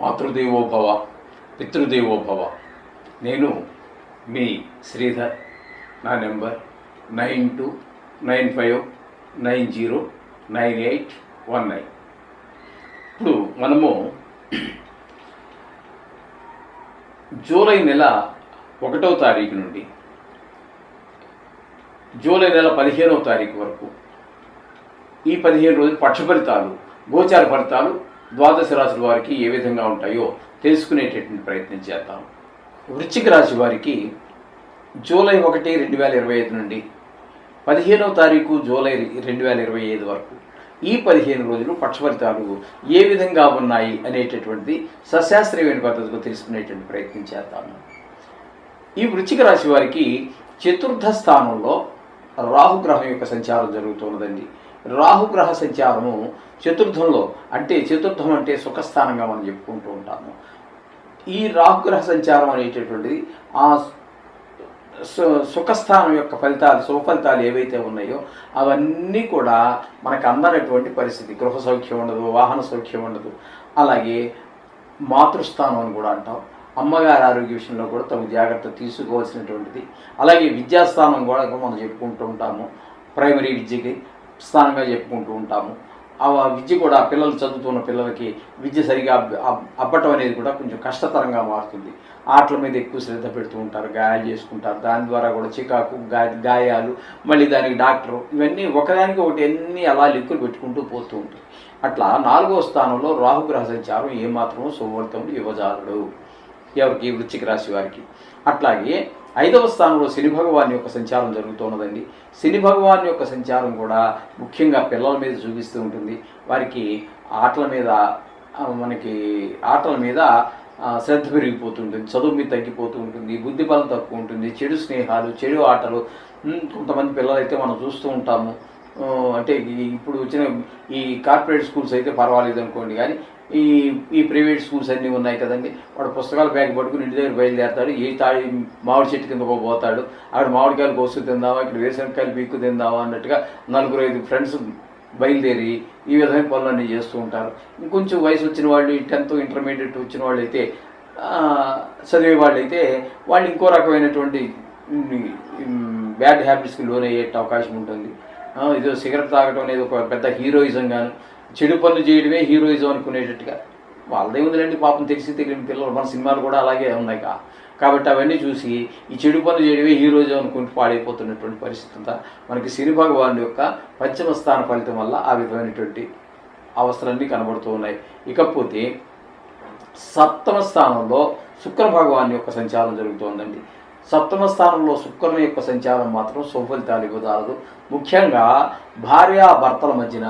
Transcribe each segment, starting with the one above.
మాతృదేవోభవ పితృదేవోభవ. నేను మీ శ్రీధర్. నా number nine two nine five nine zero nine eight one nine. ఇప్పుడు మనము జూలై నెల ఒకటో తారీఖు నుండి జూలై నెల పదిహేనవ తారీఖు వరకు ఈ పదిహేను రోజులు పక్ష ఫలితాలు గోచార ఫలితాలు ద్వాదశ రాశుల వారికి ఏ విధంగా ఉంటాయో తెలుసుకునేటటువంటి ప్రయత్నం చేద్దాం. వృశ్చిక రాశి వారికి జూలై ఒకటి రెండు వేల ఇరవై ఐదు నుండి పదిహేనవ తారీఖు జూలై రెండు వేల ఇరవై ఐదు వరకు ఈ పదిహేను రోజులు పక్ష ఫలితాలు ఏ విధంగా ఉన్నాయి అనేటటువంటిది సశాస్త్రీయమైన పద్ధతిలో తెలుసుకునేటువంటి ప్రయత్నం చేద్దాము ఈ వృశ్చిక రాశి వారికి చతుర్థ స్థానంలో రాహుగ్రహం యొక్క సంచారం జరుగుతున్నదండి. రాహుగ్రహ సంచారము చతుర్థంలో అంటే చతుర్థం అంటే సుఖస్థానంగా మనం చెప్పుకుంటూ ఉంటాము. ఈ రాహుగ్రహ సంచారం అనేటటువంటిది ఆ సు- సుఖస్థానం యొక్క ఫలితాలు శుభఫలితాలు ఏవైతే ఉన్నాయో అవన్నీ కూడా మనకు అందనటువంటి పరిస్థితి. గృహ సౌఖ్యం ఉండదు వాహన సౌఖ్యం ఉండదు. అలాగే మాతృస్థానం అని కూడా అంటాం. అమ్మగారి ఆరోగ్య విషయంలో కూడా తగు జాగ్రత్త తీసుకోవాల్సినటువంటిది. అలాగే విద్యాస్థానం కూడా మనం చెప్పుకుంటూ ఉంటాము. ప్రైమరీ విద్యకి స్థానంగా చెప్పుకుంటూ ఉంటాము. ఆ విద్య కూడా పిల్లలు చదువుతున్న పిల్లలకి విద్య సరిగా అబ్బ- అబ్బటం అనేది కూడా కొంచెం కష్టతరంగా మారుతుంది. ఆటల మీద ఎక్కువ శ్రద్ధ పెడుతూ ఉంటారు గాయాలు చేసుకుంటారు. దాని ద్వారా కూడా చికాకు గా గాయాలు మళ్ళీ దానికి డాక్టరు ఇవన్నీ ఒకదానికి ఒకటి అన్నీ అలా లిక్కులు పెట్టుకుంటూ పోతూ ఉంటాయి. అట్లా నాలుగో స్థానంలో రాహుగ్రహ సంచారం ఏమాత్రం సువర్తం యువజాలుడు ఎవరికి? వృశ్చిక రాశి వారికి. అట్లాగే ఐదవ స్థానంలో శని భగవాన్ యొక్క సంచారం జరుగుతున్నదండి. శని భగవాన్ యొక్క సంచారం కూడా ముఖ్యంగా పిల్లల మీద చూపిస్తూ ఉంటుంది. వారికి ఆటల మీద మనకి ఆటల మీద శ్రద్ధ పెరిగిపోతుంటుంది చదువు మీద తగ్గిపోతూ ఉంటుంది. బుద్ధి బలం తక్కువ ఉంటుంది. చెడు స్నేహాలు చెడు ఆటలు కొంతమంది పిల్లలైతే మనం చూస్తూ ఉంటాము. అంటే ఇప్పుడు వచ్చిన ఈ కార్పొరేట్ స్కూల్స్ అయితే పర్వాలేదు అనుకోండి కానీ ఈ ఈ ప్రైవేట్ స్కూల్స్ అన్నీ ఉన్నాయి కదండి. వాడు పుస్తకాలు బ్యాగ్ పట్టుకుని ఇంటి దగ్గర బయలుదేరతాడు. ఏ తాడి మామిడి చెట్టు కింద పోతాడు. అక్కడ మామిడికాయలు కోసుకు తిందామా ఇక్కడ వేసనకాయలు పీక్కు తిందామా అన్నట్టుగా నలుగురు ఐదు ఫ్రెండ్స్ బయలుదేరి ఈ విధమైన పనులన్నీ చేస్తూ ఉంటారు. ఇంకొంచెం వయసు వచ్చిన వాళ్ళు టెన్త్ ఇంటర్మీడియట్ వచ్చిన వాళ్ళు అయితే చదివే వాళ్ళు అయితే వాళ్ళు ఇంకో రకమైనటువంటి బ్యాడ్ హ్యాబిట్స్కి లోన్ అయ్యే అవకాశం ఉంటుంది. ఇదో సిగరెట్ తాగడం అనేది ఒక పెద్ద హీరోయిజం గాను చెడు పనులు చేయడమే హీరోయిజం అనుకునేటట్టుగా. వాళ్ళదే ఉందిలేండి పాపం తెలిసి తెలియని పిల్లలు మన సినిమాలు కూడా అలాగే ఉన్నాయి కా. కాబట్టి అవన్నీ చూసి ఈ చెడు పనులు చేయడమే హీరోయిజం అనుకుంటూ పాడైపోతున్నటువంటి పరిస్థితి అంతా మనకి సిరి భగవాన్ యొక్క పశ్చిమ స్థాన ఫలితం వల్ల ఆ విధమైనటువంటి అవస్థలన్నీ కనబడుతూ ఉన్నాయి. ఇకపోతే సప్తమ స్థానంలో శుక్ర భగవాన్ యొక్క సంచారం జరుగుతోందండి సప్తమ స్థానంలో శుక్రుని యొక్క సంచారం మాత్రం సుఫలితాలు ఇవ్వదాలదు ముఖ్యంగా భార్యాభర్తల మధ్యన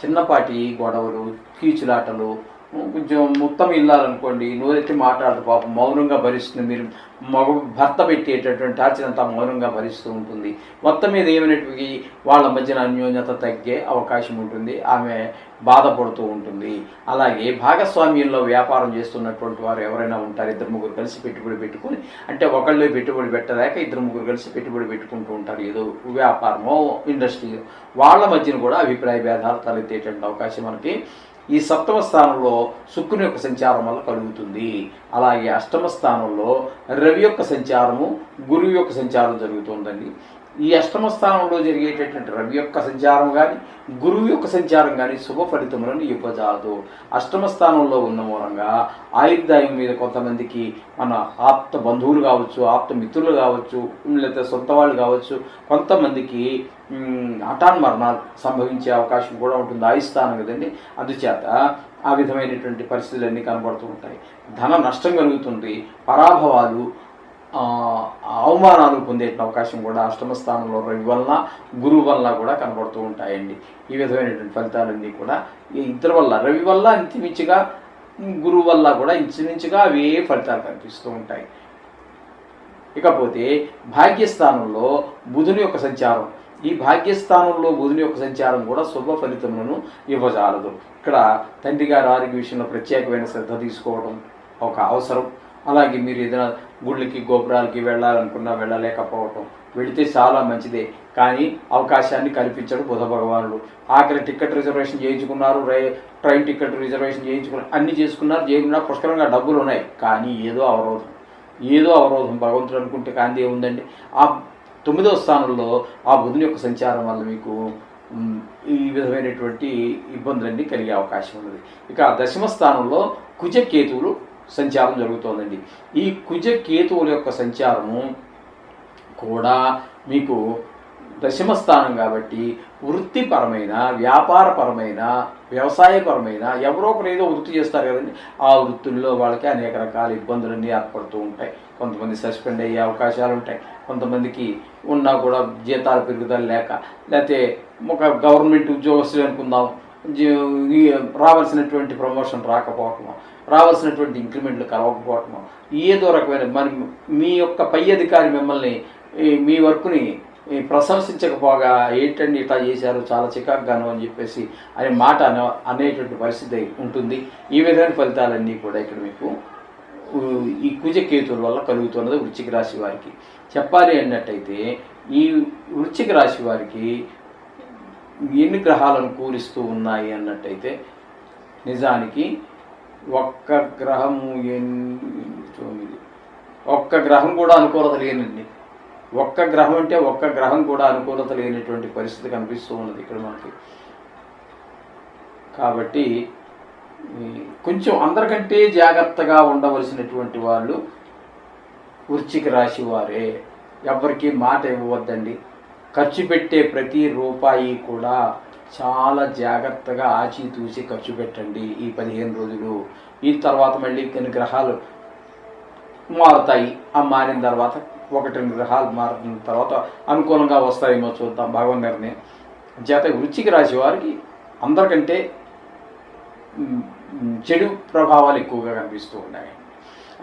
చిన్నపాటి గొడవలు కీచులాటలు కొంచెం మొత్తం ఇల్లాలనుకోండి నోరెత్తి మాట్లాడదు పాపం మౌనంగా భరిస్తుంది. మీరు మగ భర్త పెట్టేటటువంటి టార్చర్ అంతా మౌనంగా భరిస్తూ ఉంటుంది. మొత్తం మీద ఏమైనటువంటి వాళ్ళ మధ్యన అన్యోన్యత తగ్గే అవకాశం ఉంటుంది. ఆమె బాధపడుతూ ఉంటుంది. అలాగే భాగస్వామ్యంలో వ్యాపారం చేస్తున్నటువంటి వారు ఎవరైనా ఉంటారు ఇద్దరు ముగ్గురు కలిసి పెట్టుబడి పెట్టుకొని అంటే ఒకళ్ళు పెట్టుబడి పెట్టలేక ఇద్దరు ముగ్గురు కలిసి పెట్టుబడి పెట్టుకుంటూ ఉంటారు. ఏదో వ్యాపారమో ఇండస్ట్రీ వాళ్ళ మధ్యన కూడా అభిప్రాయ భేదాలు తలెత్తేటువంటి అవకాశం మనకి ఈ సప్తమ స్థానంలో శుక్రుని యొక్క సంచారం వల్ల కలుగుతుంది. అలాగే అష్టమ స్థానంలో రవి యొక్క సంచారము గురువు యొక్క సంచారం జరుగుతుందండి. ఈ అష్టమ స్థానంలో జరిగేటటువంటి రవి యొక్క సంచారం కానీ గురువు యొక్క సంచారం కానీ శుభ ఫలితములను ఇవ్వజాదు అష్టమ స్థానంలో ఉన్న మూలంగా ఆయుర్దాయం మీద కొంతమందికి మన ఆప్త బంధువులు కావచ్చు ఆప్త మిత్రులు కావచ్చు లేకపోతే సొంత వాళ్ళు కావచ్చు కొంతమందికి మ్, హఠాన్ మరణాలు సంభవించే అవకాశం కూడా ఉంటుంది. ఆయుస్థానం కదండి. అందుచేత ఆ విధమైనటువంటి పరిస్థితులన్నీ కనబడుతూ ఉంటాయి. ధన నష్టం కలుగుతుంది. పరాభవాలు అవమానాలు పొందే అవకాశం కూడా అష్టమ స్థానంలో రవి వలన గురువు వల్ల కూడా కనబడుతూ ఉంటాయండి. ఈ విధమైనటువంటి ఫలితాలన్నీ కూడా ఈ వల్ల రవి వల్ల ఇంచుమించుగా గురువు వల్ల కూడా ఇంచుమించుగా అవే ఫలితాలు కనిపిస్తూ ఉంటాయి. ఇకపోతే భాగ్యస్థానంలో బుధుని యొక్క సంచారం. ఈ భాగ్యస్థానంలో బుధుని యొక్క సంచారం కూడా శుభ ఫలితములను ఇవ్వజాలదు. ఇక్కడ తండ్రి గారి ఆరోగ్య విషయంలో ప్రత్యేకమైన శ్రద్ధ తీసుకోవడం ఒక అవసరం. అలాగే మీరు ఏదైనా గుళ్ళకి గోపురాలకి వెళ్ళాలనుకున్నా వెళ్ళలేకపోవటం. వెళితే చాలా మంచిదే. కానీ అవకాశాన్ని కల్పించడు బుధ భగవానుడు. ఆఖరి టికెట్ రిజర్వేషన్ చేయించుకున్నారు రే ట్రైన్ టికెట్ రిజర్వేషన్ చేయించుకున్నారు అన్ని చేసుకున్నారు చేయకుండా పుష్కలంగా డబ్బులు ఉన్నాయి. కానీ ఏదో అవరోధం. ఏదో అవరోధం. భగవంతుడు అనుకుంటే కాంతి ఏముందండి? ఆ తొమ్మిదవ స్థానంలో ఆ బుధుని యొక్క సంచారం వల్ల మీకు ఈ విధమైనటువంటి ఇబ్బందులన్నీ కలిగే అవకాశం ఉన్నది. ఇక దశమ స్థానంలో కుజకేతువులు సంచారం జరుగుతోందండి. ఈ కుజ కేతువుల యొక్క సంచారము కూడా మీకు దశమ స్థానం కాబట్టి వృత్తిపరమైన వ్యాపారపరమైన వ్యవసాయపరమైన ఎవరో ఒకరు ఏదో వృత్తి చేస్తారు కదండి. ఆ వృత్తుల్లో వాళ్ళకి అనేక రకాల ఇబ్బందులన్నీ ఏర్పడుతూ ఉంటాయి. కొంతమంది సస్పెండ్ అయ్యే అవకాశాలు ఉంటాయి. కొంతమందికి ఉన్నా కూడా జీతాలు పెరుగుదల లేక లేకపోతే ఒక గవర్నమెంట్ ఉద్యోగస్తులు అనుకుందాం రావాల్సినటువంటి ప్రమోషన్ రాకపోవటము? రావాల్సినటువంటి ఇంక్రిమెంట్లు కలవకపోవటము? ఏదో రకమైన మరి మీ యొక్క పై అధికారి మిమ్మల్ని మీ వర్క్ని ప్రశంసించకపోగా ఏంటండి ఇట్లా చేశారు చాలా చికాకుగాను అని చెప్పేసి అనే మాట అనే అనేటువంటి పరిస్థితి ఉంటుంది. ఈ విధమైన ఫలితాలన్నీ కూడా ఇక్కడ మీకు ఈ కుజకేతుల వల్ల కలుగుతున్నది వృశ్చిక రాశి వారికి. చెప్పాలి అన్నట్టయితే ఈ వృశ్చిక రాశి వారికి ఎన్ని గ్రహాలను కూలిస్తూ ఉన్నాయి అన్నట్టయితే నిజానికి ఒక్క గ్రహము ఎన్ని తొమ్మిది ఒక్క గ్రహం కూడా అనుకూలత లేనండి. ఒక్క గ్రహం అంటే ఒక్క గ్రహం కూడా అనుకూలత లేనటువంటి పరిస్థితి కనిపిస్తూ ఉన్నది ఇక్కడ మనకి. కాబట్టి కొంచెం అందరికంటే జాగ్రత్తగా ఉండవలసినటువంటి వాళ్ళు వృచ్చిక రాశి వారే. ఎవరికి మాట ఇవ్వవద్దండి. ఖర్చు పెట్టే ప్రతి రూపాయి కూడా చాలా జాగ్రత్తగా ఆచితూచి ఖర్చు పెట్టండి ఈ పదిహేను రోజులు. ఈ తర్వాత మళ్ళీ కొన్ని గ్రహాలు మారుతాయి. ఆ మారిన తర్వాత ఒకటి రెండు గ్రహాలు మారిన తర్వాత అనుకూలంగా వస్తాయేమో చూద్దాం భగవన్ గారిని. చేత వృచ్చిక రాశి వారికి అందరికంటే చెడు ప్రభావాలు ఎక్కువగా కనిపిస్తూ ఉన్నాయి.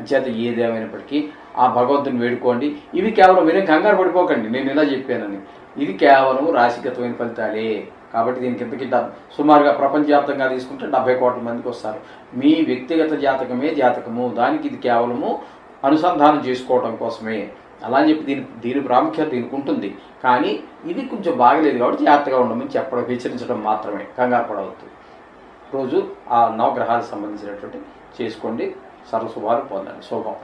చేత ఏదేమైనప్పటికీ ఆ భగవంతుని వేడుకోండి. ఇవి కేవలం వినే కంగారు పడిపోకండి. నేను ఇలా చెప్పానని. ఇది కేవలం రాశిగతమైన ఫలితాలే. కాబట్టి దీనికి ఇంతకీ డబ్ సుమారుగా ప్రపంచవ్యాప్తంగా తీసుకుంటే డెబ్బై కోట్ల మందికి వస్తారు. మీ వ్యక్తిగత జాతకమే జాతకము. దానికి ఇది కేవలము అనుసంధానం చేసుకోవడం కోసమే. అలా అని చెప్పి దీని దీని ప్రాముఖ్యత దీనికి ఉంటుంది. కానీ ఇది కొంచెం బాగలేదు కాబట్టి జాగ్రత్తగా ఉండమని చెప్పడం హెచ్చరించడం మాత్రమే. కంగారు పడవద్దు. రోజు ఆ నవగ్రహాలకు సంబంధించినటువంటి చేసుకోండి. సర్వశుభాలు పొందండి. శుభం.